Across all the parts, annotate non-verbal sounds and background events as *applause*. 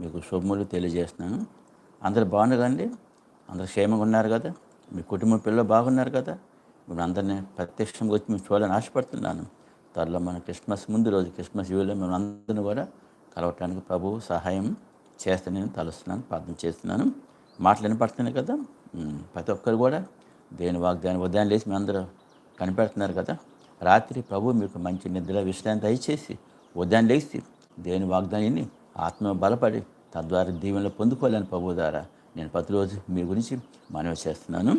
మీకు శుభములు తెలియజేస్తున్నాను. అందరు బాగున్నారు కదండి అందరు క్షేమంగా ఉన్నారు కదా? మీ కుటుంబ పిల్లలు బాగున్నారు కదా? మేము అందరినీ ప్రత్యక్షంగా వచ్చి మేము చూడాలని ఆశపడుతున్నాను. త్వరలో మన క్రిస్మస్ ముందు రోజు క్రిస్మస్ యూలో మేము అందరిని కూడా కలవటానికి ప్రభు సహాయం చేస్తే నేను తలుస్తున్నాను ప్రార్థన చేస్తున్నాను. మాటలు వినపడుతున్నాయి కదా? ప్రతి ఒక్కరు కూడా దేని వాగ్దాని ఉదయం లేచి మీ అందరూ కనిపెడుతున్నారు కదా? రాత్రి ప్రభు మీకు మంచి నిద్ర విశ్రాంతి దయచేసి ఉదయం లేచి దేని వాగ్దానిని ఆత్మ బలపడి తద్వారా దీవెనలు పొందుకోలేని ప్రభుదారా నేను ప్రతిరోజు మీ గురించి మనవి చేస్తున్నాను.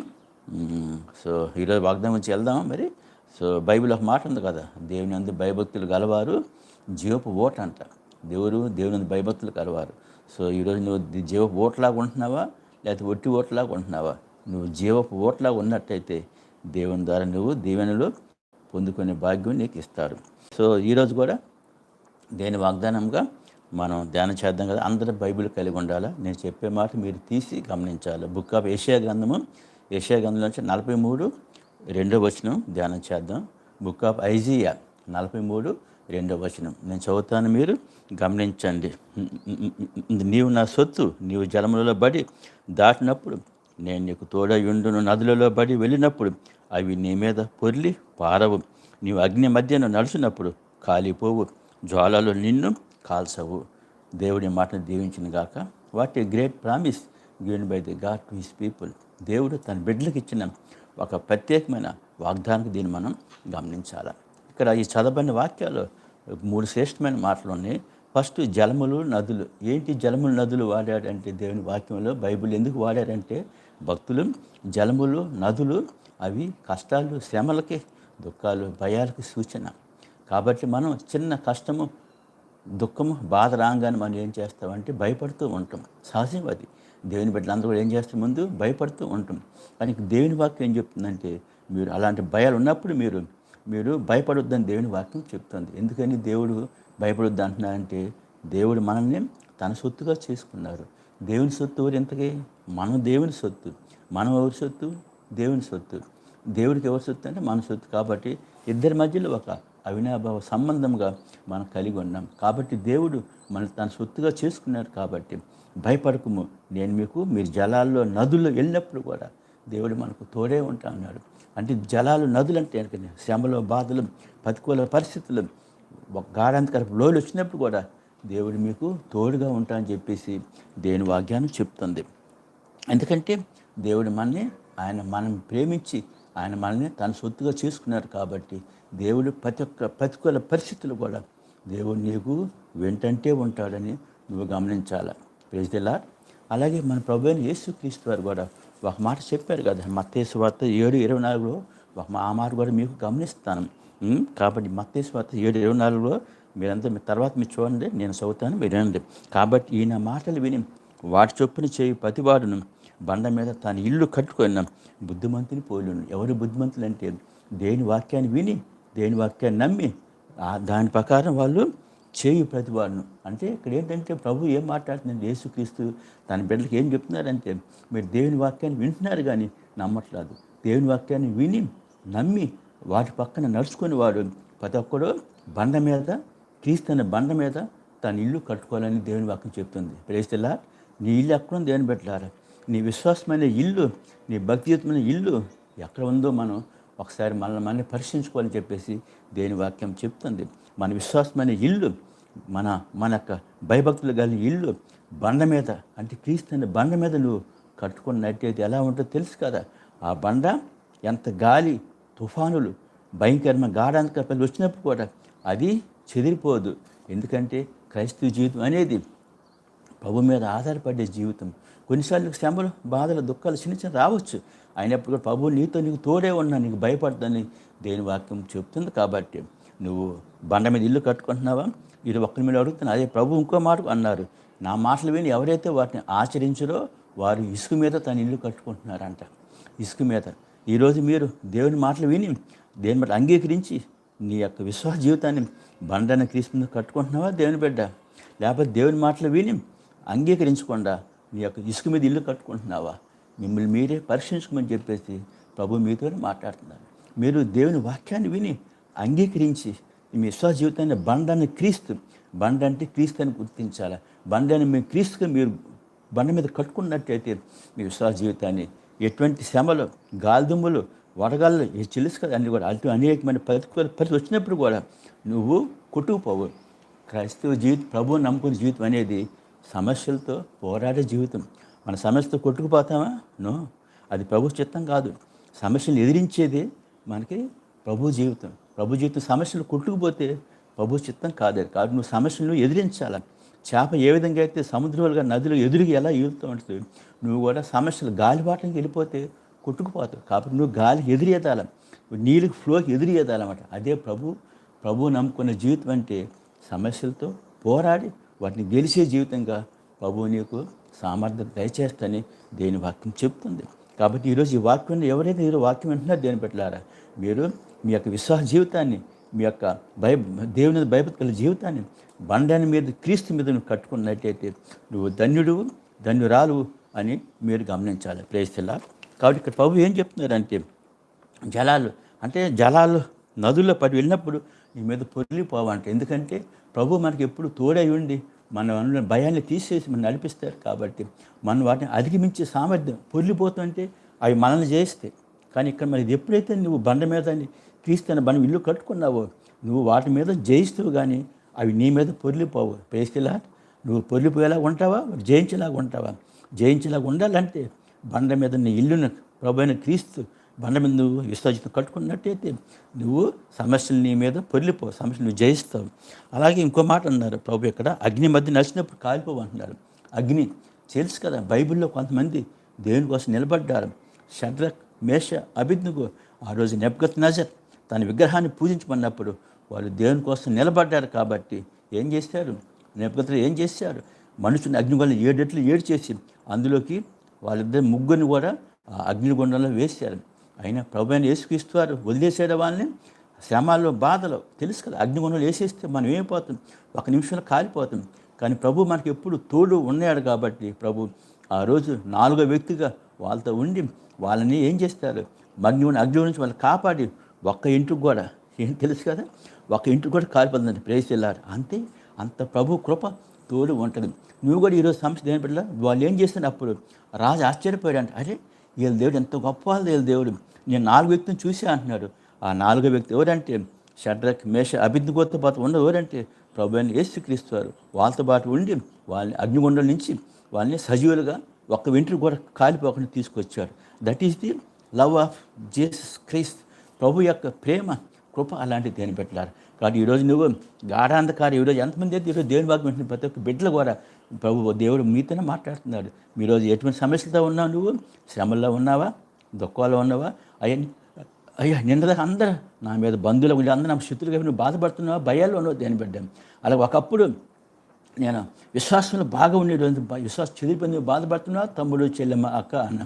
సో ఈరోజు వాగ్దానం గురించి వెళ్దాం మరి? సో బైబిల్ ఒక మాట ఉంది కదా దేవుని అందు భయభక్తులు గలవారు జీవపు ఓట్ అంట. దేవుడు దేవుని అందు భయభక్తులు కలవారు సో ఈరోజు నువ్వు జీవపు ఓట్లాగా ఉంటున్నావా? లేకపోతే ఒట్టి ఓట్లాగా ఉంటున్నావా? నువ్వు జీవపు ఓట్లాగా ఉన్నట్టయితే దేవుని ద్వారా నువ్వు దీవెనలు పొందుకునే భాగ్యం నీకు ఇస్తాడు సో ఈరోజు కూడా దేని వాగ్దానంగా మనం ధ్యానం చేద్దాం కదా అందరూ బైబిల్ కలిగి ఉండాలా? నేను చెప్పే మాట మీరు తీసి గమనించాలి. బుక్ ఆఫ్ ఏషియా గ్రంథము ఏషియా గ్రంథం నుంచి నలభై మూడు రెండో వచనం ధ్యానం చేద్దాం. బుక్ ఆఫ్ ఐజియా నలభై మూడు రెండో వచనం. నేను చదువుతాను మీరు గమనించండి. నీవు నా సొత్తు నీవు జలములలో బడి దాటినప్పుడు నేను నీకు తోడయుండును నదులలో బడి వెళ్ళినప్పుడు అవి నీ మీద పొర్లి పారవు. నీవు అగ్ని మధ్యన నడుచున్నప్పుడు కాలిపోవు. జ్వాలలో నిన్ను కాల్చవు. దేవుడి మాటను దీవించిన గాక. What a great promise given by the God to his people దేవుడు తన బిడ్డలకు ఇచ్చిన ఒక ప్రత్యేకమైన వాగ్దానికి దీన్ని మనం గమనించాలి. ఇక్కడ ఈ చదవని వాక్యాలు మూడు శ్రేష్టమైన మాటలు ఉన్నాయి. ఫస్ట్ జలములు నదులు. ఏంటి జలములు నదులు వాడాడంటే దేవుని వాక్యంలో? బైబిల్ ఎందుకు వాడారంటే భక్తులు జలములు నదులు అవి కష్టాలు శ్రమలకి దుఃఖాలు భయాలకి సూచన. కాబట్టి మనం చిన్న కష్టము దుఃఖము బాధ రాగానే మనం ఏం చేస్తామంటే భయపడుతూ ఉంటాం. సహజం అది. దేవుని బిడ్డలందరూ కూడా ఏం చేస్తాం ముందు? భయపడుతూ ఉంటాం. కానీ దేవుని వాక్యం ఏం చెప్తుందంటే మీరు అలాంటి భయాలు ఉన్నప్పుడు మీరు మీరు భయపడొద్దని దేవుని వాక్యం చెప్తుంది. ఎందుకని దేవుడు భయపడొద్దు అంటున్నారంటే దేవుడు మనల్ని తన సొత్తుగా చేసుకున్నారు. దేవుని సొత్తు ఎవరు ఇంతకీ మనం దేవుని సొత్తు. మనం ఎవరి సొత్తు? దేవుని సొత్తు. దేవుడికి ఎవరి సొత్తు అంటే మన సొత్తు. కాబట్టి ఇద్దరి మధ్యలో ఒక అవినాభావ సంబంధంగా మనం కలిగి ఉన్నాం. కాబట్టి దేవుడు మన తన సొత్తుగా చేసుకున్నాడు కాబట్టి భయపడకము. నేను మీకు మీరు జలాల్లో నదుల్లో వెళ్ళినప్పుడు కూడా దేవుడు మనకు తోడే ఉంటా అన్నాడు. అంటే జలాలు నదులు అంటే శ్రమలో బాధలు ప్రతికూల పరిస్థితులు ఒక గాఢాంతకరపు లోయలు వచ్చినప్పుడు కూడా దేవుడు మీకు తోడుగా ఉంటా అని చెప్పేసి దేని వాగ్యాన్ని చెప్తుంది. ఎందుకంటే దేవుడు మనని ఆయన మనం ప్రేమించి ఆయన మనల్ని తన సొత్తుగా చేసుకున్నారు కాబట్టి దేవుడు ప్రతి ఒక్క ప్రతికూల పరిస్థితులు కూడా దేవుడు నీకు వెంటంటే ఉంటాడని నువ్వు గమనించాలి. ప్రేజ్దిలా అలాగే మన ప్రభు అయిన యేసుక్రీస్తు వారు కూడా ఒక మాట చెప్పారు కదా మత్తేసు వార్త ఏడు ఇరవై నాలుగులో ఒక మా ఆ మాట కూడా మీకు గమనిస్తాను. కాబట్టి మత్తేసు వార్త ఏడు ఇరవై నాలుగులో మీరంతా మీ తర్వాత మీరు చూడండి నేను చదువుతాను మీరు వినండి. కాబట్టి ఈయన మాటలు విని వాటి చొప్పున చేయి ప్రతివాడును. బండ మీద తన ఇల్లు కట్టుకున్న బుద్ధిమంతుని పోలును ఎవరు బుద్ధిమంతులు అంటే దేని వాక్యాన్ని విని దేని వాక్యాన్ని నమ్మి దాని ప్రకారం వాళ్ళు చేయు ప్రతివాడును అంటే ఇక్కడ ఏంటంటే ప్రభు ఏం మాట్లాడుతున్నాడు? యేసుక్రీస్తు తన బిడ్డలకి ఏం చెప్తున్నారంటే మీరు దేవుని వాక్యాన్ని వింటున్నారు కానీ నమ్మట్లేదు. దేవుని వాక్యాన్ని విని నమ్మి వాటి పక్కన నడుచుకుని వాడు ప్రతి ఒక్కడు బండ మీద క్రీస్తు అనే బండ మీద తన ఇల్లు కట్టుకోవాలని దేవుని వాక్యం చెప్తుంది. ప్రేస్తలా నీ ఇల్లు ఎక్కడ దేవుని పెట్టారా నీ విశ్వాసమైన ఇల్లు నీ భక్తియుతమైన ఇల్లు ఎక్కడ ఉందో మనం ఒకసారి మనల్ని మనల్ని పరీక్షించుకోవాలని చెప్పేసి దేని వాక్యం చెప్తుంది. మన విశ్వాసమైన ఇల్లు మన మన యొక్క భయభక్తులు కలిగిన ఇల్లు బండ మీద అంటే క్రీస్తుని బండ మీద నువ్వు కట్టుకున్నట్టయితే ఎలా ఉంటుందో తెలుసు కదా. ఆ బండ ఎంత గాలి తుఫానులు భయంకరమైన గాఢాంతక పిల్లలు వచ్చినప్పుడు కూడా అది చెదిరిపోదు. ఎందుకంటే క్రైస్తవ జీవితం అనేది ప్రభు మీద ఆధారపడే జీవితం. కొన్నిసార్లు శ్రమలు బాధలు దుఃఖాలు చిన్న చిన్న రావచ్చు. అయినప్పుడు కూడా ప్రభు నీతో నీకు తోడే ఉన్నా నీకు భయపడదని దేని వాక్యం చెప్తుంది కాబట్టి నువ్వు బండ మీద ఇల్లు కట్టుకుంటున్నావా? ఇది ఒక్కరి మీద అడుగుతున్నా అదే ప్రభు ఇంకో మాట అన్నారు. నా మాటలు విని ఎవరైతే వాటిని ఆచరించరో వారు ఇసుక మీద తన ఇల్లు కట్టుకుంటున్నారంట. ఇసుక మీద. ఈరోజు మీరు దేవుని మాటలు విని దేని బట్టి అంగీకరించి నీ యొక్క విశ్వాస జీవితాన్ని బండన క్రీస్తు కట్టుకుంటున్నావా దేవుని బిడ్డ? లేకపోతే దేవుని మాటలు విని అంగీకరించకుండా నీ యొక్క ఇసుక మీద ఇల్లు కట్టుకుంటున్నావా? మిమ్మల్ని మీరే పరీక్షించుకోమని చెప్పేసి ప్రభు మీతోనే మాట్లాడుతున్నారు. మీరు దేవుని వాక్యాన్ని విని అంగీకరించి మీ విశ్వాస జీవితాన్ని బండాన్ని క్రీస్తు బండ అంటే క్రీస్తు అని గుర్తించాలి? బండని మేము క్రీస్తుగా మీరు బండ మీద కట్టుకున్నట్టయితే మీ విశ్వాస జీవితాన్ని ఎటువంటి శ్రమలు గాలిదుమ్ములు వడగాళ్ళు ఇది తెలుసు కదా అన్ని కూడా అటు అనేకమైన ప్రతికూల పరిస్థితి వచ్చినప్పుడు కూడా నువ్వు కొట్టుకుపోవు. క్రైస్తవ జీవితం ప్రభువు నమ్ముకునే జీవితం అనేది సమస్యలతో పోరాడే జీవితం. మన సమస్యతో కొట్టుకుపోతామా? నో. అది ప్రభు చిత్తం కాదు. సమస్యలు ఎదిరించేది మనకి ప్రభు జీవితం. ప్రభు జీవితం సమస్యలు కొట్టుకుపోతే ప్రభు చిత్తం కాదు అది కాదు. నువ్వు సమస్యలను ఎదిరించాలి? చేప ఏ విధంగా అయితే సముద్రాలుగా నదులు ఎదురుగా ఎలా ఈలుతూ ఉంటుంది నువ్వు కూడా సమస్యలు గాలిబాటకి వెళ్ళిపోతే కొట్టుకుపోతావు. కాబట్టి నువ్వు గాలి ఎదురేదాల? నీళ్ళకి ఫ్లోకి ఎదురేదాలన్నమాట. అదే ప్రభు ప్రభు నమ్ముకున్న జీవితం అంటే సమస్యలతో పోరాడి వాటిని గెలిచే జీవితంగా ప్రభు నీకు సామర్థ్యం దయచేస్తని దేని వాక్యం చెప్తుంది. కాబట్టి ఈరోజు ఈ వాక్యం ఎవరైతే ఈరోజు వాక్యం వింటున్నారో దేని పెట్టారా మీరు మీ యొక్క విశ్వాస జీవితాన్ని మీ యొక్క భయ దేవుని భయభక్తుల జీవితాన్ని బండని మీద క్రీస్తు మీద నువ్వు కట్టుకున్నట్టయితే నువ్వు ధన్యుడు ధన్యురాలు అని మీరు గమనించాలి. ప్రేస్తులా కాబట్టి ఇక్కడ ప్రభు ఏం చెప్తున్నారంటే జలాలు అంటే జలాలు నదుల్లో పడి వెళ్ళినప్పుడు నీ మీద పొర్లిపోవంట ఎందుకంటే ప్రభు మనకి ఎప్పుడు తోడై ఉండి మన భయాన్ని తీసేసి మనం నడిపిస్తారు కాబట్టి మనం వాటిని అధిగమించే సామర్థ్యం పొర్లిపోతుంటే అవి మనల్ని చేస్తే కానీ ఇక్కడ మరి ఎప్పుడైతే నువ్వు బండ మీద క్రీస్తున్న బండ ఇల్లు కట్టుకున్నావో నువ్వు వాటి మీద జయిస్తూ కానీ అవి నీ మీద పొర్లిపోవు. పేస్తిలా నువ్వు పొర్లిపోయేలా ఉంటావా? జయించేలాగా ఉంటావా? జయించేలాగా ఉండాలంటే బండ మీద నీ ఇల్లును ప్రభు క్రీస్తు బండ మీద నువ్వు విశ్వజితం కట్టుకున్నట్టయితే నువ్వు సమస్యలు నీ మీద పొర్లిపో సమస్యలు నువ్వు జయిస్తావు. అలాగే ఇంకో మాట అన్నారు ప్రభు ఇక్కడ అగ్ని మధ్య నడిచినప్పుడు కాలిపోవు అంటున్నారు. అగ్ని తెలుసు కదా బైబిల్లో కొంతమంది దేవుని కోసం నిలబడ్డారు. షడ్రక్ మేష అభిజ్ఞకు ఆ రోజు నెబ్గత్ నజర్ తన విగ్రహాన్ని పూజించమన్నప్పుడు వాళ్ళు దేవుని కోసం నిలబడ్డారు కాబట్టి ఏం చేశారు? నెబ్గతులు ఏం చేశారు? మనుషుని అగ్నిగుండం ఏడెట్లు ఏడు చేసి అందులోకి వాళ్ళిద్దరు ముగ్గురిని కూడా ఆ అగ్నిగుండంలో వేశారు. అయినా ప్రభు అయిన యేసుక్రీస్తువారు వదిలేసాడు వాళ్ళని. శ్రమాల్లో బాధలో తెలుసు కదా. అగ్నిగుండంలో వేసేస్తే మనం ఏమైపోతాం? ఒక నిమిషంలో కాలిపోతాం. కానీ ప్రభు మనకి ఎప్పుడు తోడు ఉన్నాడు కాబట్టి ప్రభు ఆ రోజు నాలుగో వ్యక్తిగా వాళ్ళతో ఉండి వాళ్ళని ఏం చేస్తారు? అగ్ని అగ్ని నుంచి వాళ్ళు కాపాడి ఒక్క ఇంటికి కూడా ఏం తెలుసు కదా? ఒక ఇంటికి కూడా కాలిపోతుందండి. ప్రేసి వెళ్ళారు అంతే. అంత ప్రభు కృప తోడు ఉంటుంది. నువ్వు కూడా ఈరోజు సమస్య దేని పెట్టలే వాళ్ళు ఏం చేస్తారు అప్పుడు రాజు ఆశ్చర్యపోయాడు అంటే అరే వీళ్ళ దేవుడు ఎంత గొప్ప వాళ్ళు వీళ్ళ దేవుడు. నేను నాలుగు వ్యక్తిని చూసి అంటున్నాడు. ఆ నాలుగో వ్యక్తి ఎవరంటే? షడ్రక్ మేష అభిజ్ఞగోతో పాటు ఉన్న ఎవరంటే? ప్రభు అని యేసుక్రీస్తు వారు. వాళ్ళతో పాటు ఉండి వాళ్ళని అగ్నిగుండం నుంచి వాళ్ళని సజీవులుగా ఒక్క వెంట్రుకు కూడా కాలిపోకుండా తీసుకొచ్చారు. That is the love of Jesus Christ ప్రభు యొక్క ప్రేమ కృప అలాంటి దేని పెట్టారు కాబట్టి ఈరోజు నువ్వు గాఢాంధకారం ఈరోజు ఎంతమంది అయితే ఈరోజు దేవుని భాగం వింటున్న ప్రతి ఒక్క బిడ్డలు కూడా ప్రభు దేవుడు మీతోనే మాట్లాడుతున్నాడు ఈరోజు ఎటువంటి సమస్యలతో ఉన్నావు నువ్వు? శ్రమల్లో ఉన్నావా? దుఃఖాల్లో ఉన్నావా? అవన్నీ అయ్యా నిన్నదాకా అందరూ నా మీద బంధువులు వీళ్ళు అందరూ నా శత్రులుగా నువ్వు బాధపడుతున్నావా? భయాల్లో ఉన్నావు దేని బిడ్డ? అలా ఒకప్పుడు నేను విశ్వాసంలో బాగా ఉండేటువంటి విశ్వాసం చెదిరిపోయింది బాధపడుతున్నా తమ్ముడు చెల్లెమ్మ అక్క అన్న.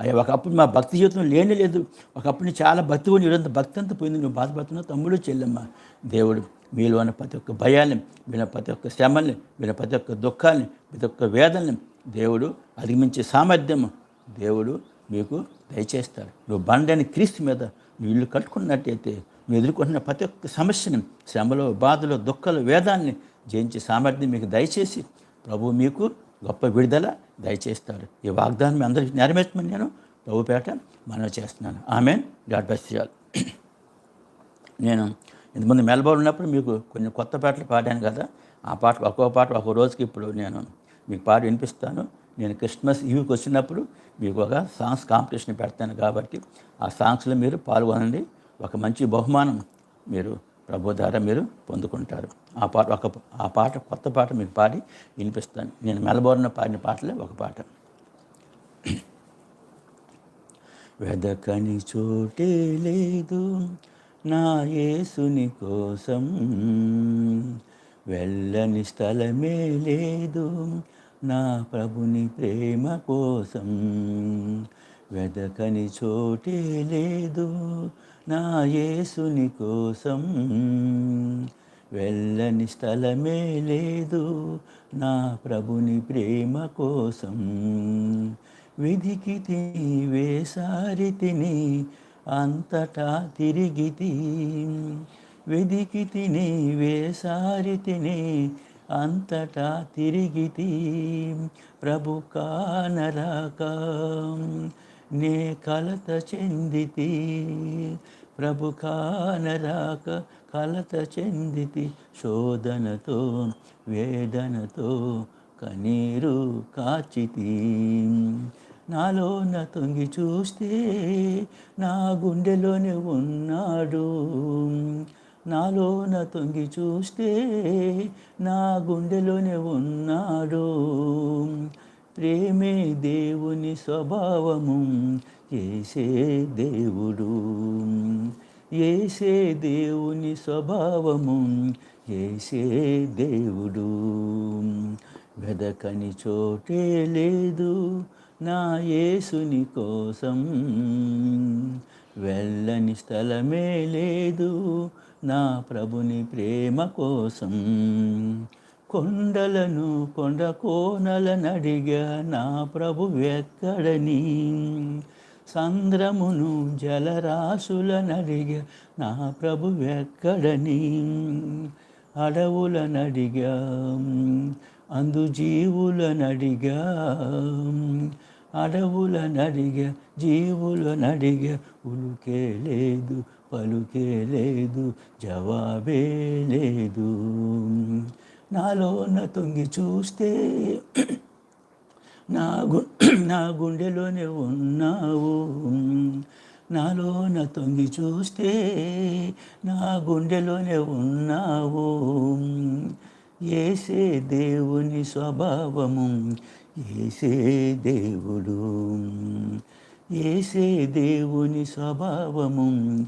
అయ్యా ఒకప్పుడు మా భక్తి జీవితం లేనే లేదు. ఒకప్పుడు చాలా భక్తి ఉంది ఇదంతా భక్తి అంతా పోయింది నువ్వు బాధపడుతున్నావు తమ్ముడు చెల్లెమ్మ. దేవుడు మీలో ఉన్న ప్రతి ఒక్క భయాన్ని విన ప్రతి ఒక్క శ్రమల్ని విన ప్రతి ఒక్క దుఃఖాన్ని ప్రతి ఒక్క వేదనని దేవుడు అధిగమించే సామర్థ్యము దేవుడు మీకు దయచేస్తాడు. నువ్వు బండని క్రీస్తు మీద నువ్వు ఇల్లు కట్టుకున్నట్టయితే నువ్వు ఎదుర్కొంటున్న ప్రతి ఒక్క సమస్యని శ్రమలో బాధలో దుఃఖాలు వేదాన్ని జయించే సామర్థ్యం మీకు దయచేసి ప్రభు మీకు గొప్ప విడుదల దయచేస్తాడు ఈ వాగ్దానం మీ అందరికీ నెరవేర్చమని నేను ప్రభుపేట మనవి చేస్తున్నాను. ఆమె గాడ్ బెస్ట్ నేను ఇంతకుముందు మెల్బోర్న్ ఉన్నప్పుడు మీకు కొన్ని కొత్త పాటలు పాడాను కదా. ఆ పాట ఒక్కో పాట ఒక్కో రోజుకి ఇప్పుడు నేను మీకు పాట వినిపిస్తాను. నేను క్రిస్మస్ ఈవ్కి వచ్చినప్పుడు మీకు ఒక సాంగ్స్ కాంపిటీషన్ పెడతాను కాబట్టి ఆ సాంగ్స్లో మీరు పాల్గొనండి. ఒక మంచి బహుమానం మీరు ప్రభు ద్వారా మీరు పొందుకుంటారు. ఆ పాట ఒక ఆ పాట కొత్త పాట మీకు పాడి వినిపిస్తాను. నేను మెలబోర్న పాడిన పాటలే ఒక పాట. వెదకని చోటే లేదు నా యేసుని కోసం. వెళ్ళని స్థలమే లేదు నా ప్రభుని ప్రేమ కోసం. వెదకని చోటే లేదు నా యేసుని కోసం వెళ్ళని స్థలమే లేదు నా ప్రభుని ప్రేమ కోసం. విధికి వేసారి తిని అంతటా తిరిగి వెదికి తిని వేసారి తిని అంతటా తిరిగి ప్రభు కానరాక నే కలత చెందితి. ప్రభు కానరాక కలత చెందితి. శోధనతో వేదనతో కనీరు కాచితి. నాలోన తొంగి చూస్తే నా గుండెలోనే ఉన్నాడు. నాలోన తొంగి చూస్తే నా గుండెలోనే ఉన్నాడు. ప్రేమే దేవుని స్వభావము ఏసే దేవుడు. ఏసే దేవుని స్వభావము ఏసే దేవుడు. వెదకని చోటే లేదు నా యేసుని కోసం. వెళ్ళని స్థలమే లేదు నా ప్రభుని ప్రేమ కోసం. కొండలను కొండ కోనలనడిగా నా ప్రభు ఎక్కడని సంద్రమును జలరాశులనడిగా నా ప్రభు ఎక్కడని అడవులనడిగా అందు నడిగ అడవులనడిగా జీవులనడిగా ఉలుకే లేదు పలుకే లేదు జవాబే లేదు. నాలోన తొంగి చూస్తే నా గు *clears throat* నా గుండెలోనే ఉన్నావు. నాలోన తొంగి చూస్తే నా గుండెలోనే ఉన్నావు. ఏసే దేవుని స్వభావము ఏసే దేవుడు. ఏసే దేవుని స్వభావము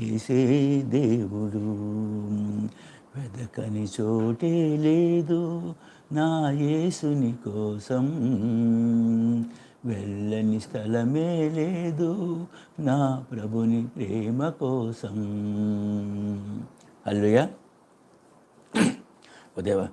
ఏసే దేవుడు. వెదకని చోటే లేదు నా యేసుని కోసం. వెళ్ళని స్థలమే లేదు నా ప్రభుని ప్రేమ కోసం. అల్లుయా *clears throat* ఉదయ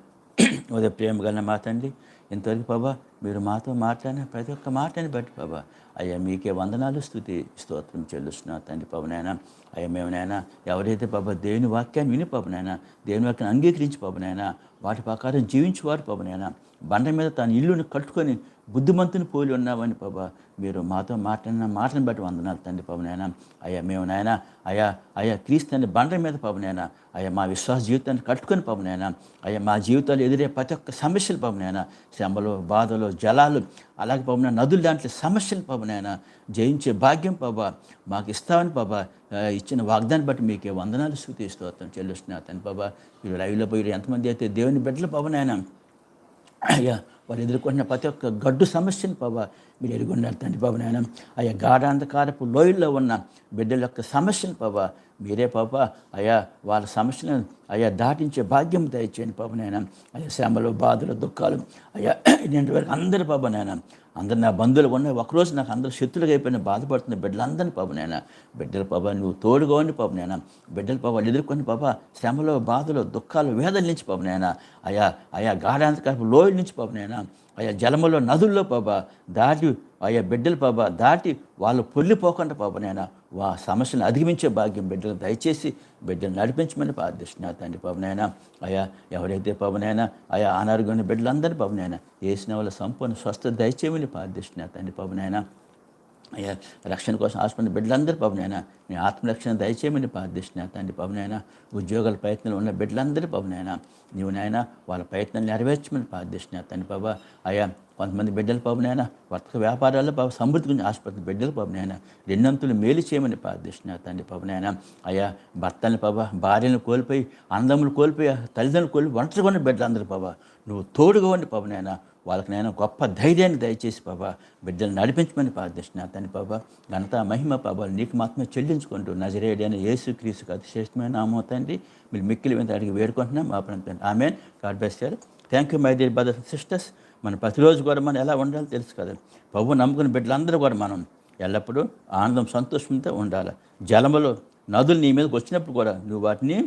ఉదయ ప్రేమ గల మా తండ్రి ఇంతవరకు బాబా మీరు మాతో మాట్లాడిన ప్రతి ఒక్క మాటని బట్టి బాబా అయ్యా మీకే వందనాలు స్థుతి స్తోత్రం చెల్లిస్తున్నా తండ్రి పవనైనా అయ్యా మేమునైనా ఎవరైతే బాబా దేవుని వాక్యాన్ని విని పవనైనా దేవుని వాక్యాన్ని అంగీకరించి పవనైనా వాటి ప్రకారం జీవించేవారు పవనైనా బండ మీద తన ఇల్లుని కట్టుకొని బుద్ధిమంతుని పోలి ఉన్నామని బాబా మీరు మాతో మాట్లాడిన మాటను బట్టి వందనాలు తండ్రి పవనైనా అయ్యా మేము నాయన అయ్యా అయ్యా క్రీస్తుని బండ మీద పవనైనా అయ్యా మా విశ్వాస జీవితాన్ని కట్టుకొని పవనైనా అయ్యా మా జీవితాలు ఎదురే ప్రతి ఒక్క సమస్యలు పవనైనా శ్రమలు బాధలు జలాలు అలాగే పవన నదులు దాంట్లో సమస్యలు పవనైనా జయించే భాగ్యం బాబా మాకు ఇస్తామని బాబా ఇచ్చిన వాగ్దాన్ని బట్టి మీకే వందనాలు స్థుతి స్తోత్రం చెల్లిస్తున్నా తండ్రి బాబా మీరు లైవ్లో పోయి ఎంతమంది అయితే దేవుని బిడ్డలు పవనైనా అయ్యా వారు ఎదుర్కొంటున్న ప్రతి ఒక్క గడ్డు సమస్యను పాపా మీరు ఎదుర్కొన్నారు. తండ్రి బాబు నాయన అయ్యా గాఢాంధకారపు లోయల్లో ఉన్న బిడ్డల యొక్క సమస్యను పాపా మీరే పాప అయ్యా వాళ్ళ సమస్యలను అయ్యా దాటించే భాగ్యం దయచేయండి పాప నాయన. అయ్యా శ్రమలు బాధలు దుఃఖాలు అయ్యా నేను వరకు అందరి పాప నాయన అందరు నా బంధువులు ఉన్నాయి ఒకరోజు నాకు అందరూ శత్రులుగా అయిపోయిన బాధపడుతున్న బిడ్డలందరినీ పాప నాయన. బిడ్డల పాప నువ్వు తోడుగా ఉండి పాప నాయన. బిడ్డల పాప ఎదుర్కొని పాప శ్రమలో బాధలు దుఃఖాలు వేదల నుంచి పాప నాయన. అయా అయా గాఢాంతకారపు లోయల నుంచి పాప నాయన. అయా జలములో నదుల్లో పాప దాటి ఆయా బిడ్డలు పాప దాటి వాళ్ళు పొల్లిపోకుండా పాప నాయన. వా సమస్యను అధిగమించే భాగ్యం బిడ్డలు దయచేసి బిడ్డలు నడిపించమని ప్రార్థిస్తున్నా తండ్రి పవనైనా అయా ఎవరైతే పవనైనా అయా అనారోగ్యమైన బిడ్డలందరినీ పవనైనా వేసిన వాళ్ళ సంపూర్ణ స్వస్థ దయచేయమని ప్రార్థిస్తున్నా తండ్రి పవనైనా అయ్యా రక్షణ కోసం ఆసుపత్రి బిడ్డలందరూ పవనైనా నీ ఆత్మరక్షణ దయచేయమని ప్రార్థిస్తున్నా తండ్రి పవనైనా ఉద్యోగాల ప్రయత్నాలు ఉన్న బిడ్డలందరూ పవనైనా నీవు నాయన వాళ్ళ ప్రయత్నాలు నెరవేర్చమని ప్రార్థిస్తున్నా తండ్రి బాబా అయ్యా కొంతమంది బిడ్డల పవనైనా వర్తక వ్యాపారాల్లో పాప సమృద్ధి గురించి ఆసుపత్రి బిడ్డల పవనైనా రెండంతులు మేలు చేయమని ప్రార్థిస్తున్నా తండ్రి పవనైనా అయ్యా భర్తని పాప భార్యను కోల్పోయి అందములు కోల్పోయి తల్లిదండ్రులు కోల్పోయి ఒంటరిగా ఉన్న బిడ్డలందరూ పాప. నువ్వు తోడుగా ఉండి పవనైనా వాళ్ళకి నేను గొప్ప ధైర్యాన్ని దయచేసి బాబా బిడ్డలు నడిపించమని ప్రార్థిస్తున్నా తని బాబా ఘనత మహిమ బాబా నీకు మాత్రమే చెల్లించుకుంటూ నజరేడి అని యేసు క్రీస్తుకు అతిశ్రేష్టమైన నామో తండ్రి మీరు మిక్కిలి మీద అడిగి వేడుకుంటున్నాం. మా ప్రాంతం ఆమె గాడ్ బెస్ట్ గారు thank you my dear brothers sisters మనం ప్రతిరోజు కూడా మనం ఎలా ఉండాలో తెలుసు కదా. ప్రభు నమ్ముకున్న బిడ్డలందరూ కూడా మనం ఎల్లప్పుడూ ఆనందం సంతోషంతో ఉండాలి. జలములు నదులు నీ మీదకి వచ్చినప్పుడు కూడా నువ్వు వాటిని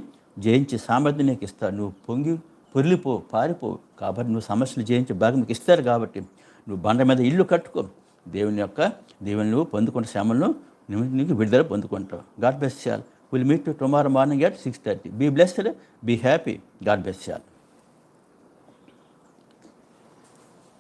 జయించి సామర్థ్యం నీకు ఇస్తావు. నువ్వు పొంగి పొరిలిపో పారిపో. కాబట్టి నువ్వు సమస్యలు జయించి బాగా మీకు ఇస్తారు కాబట్టి నువ్వు బండ మీద ఇల్లు కట్టుకో. దేవుని యొక్క దేవుని నువ్వు పొందుకున్న శ్రమలను నువ్వు నీకు విడుదల పొందుకుంటావు. God best chaal will meet tomorrow morning at six thirty be blessed be happy God best chaal